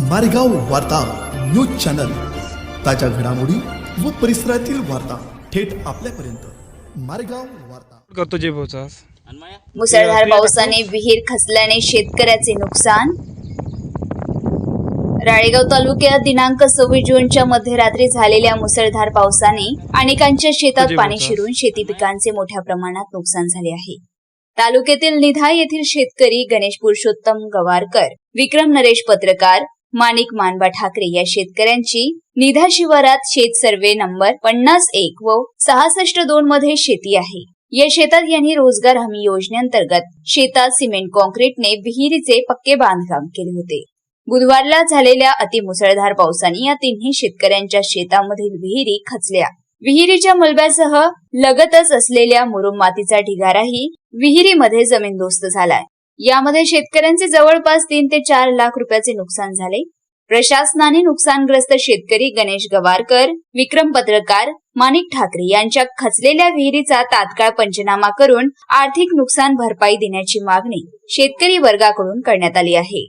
मारेगाव वार्ता news channel. ताज्या घडामोडी व परिसरातील वार्ता थेट आपल्यापर्यंत. मारेगाव वार्ता. करतो जे भाऊचास मुसळधार पावसाने विहीर खचल्याने शेतकऱ्याचे नुकसान. राळेगाव तालुक्यात दिनांक सव्वीस जूनच्या मध्यरात्री झालेल्या मुसळधार पावसाने अनेकांच्या शेतात पाणी. शिरून शेती पिकांचे मोठ्या प्रमाणात नुकसान झाले आहे. तालुक्यातील निधा येथील शेतकरी गणेश पुरुषोत्तम गवारकर विक्रम नरेश पत्रकार माणिक मानबा ठाकरे या शेतकऱ्यांची निधा शिवारात शेत सर्वे नंबर पन्नास एक व सहासष्ट दोन मध्ये शेती आहे. या शेतात यांनी रोजगार हमी योजनेअंतर्गत शेतात सिमेंट कॉन्क्रीटने विहिरीचे पक्के बांधकाम केले होते. बुधवारला झालेल्या अतिमुसळधार पावसाने या तिन्ही शेतकऱ्यांच्या शेतामधील विहिरी खचल्या. विहिरीच्या मलब्यासह लगतच असलेल्या मुरुम मातीचा ढिगाराही विहिरीमध्ये जमीनदोस्त झालाय. यामध्ये शेतकऱ्यांचे जवळपास तीन ते चार लाख रुपयाचे नुकसान झाले. प्रशासनाने नुकसानग्रस्त शेतकरी गणेश गवारकर विक्रम पत्रकार माणिक ठाकरे यांच्या खचलेल्या विहिरीचा तात्काळ पंचनामा करून आर्थिक नुकसान भरपाई देण्याची मागणी शेतकरी वर्गाकडून करण्यात आली आहे.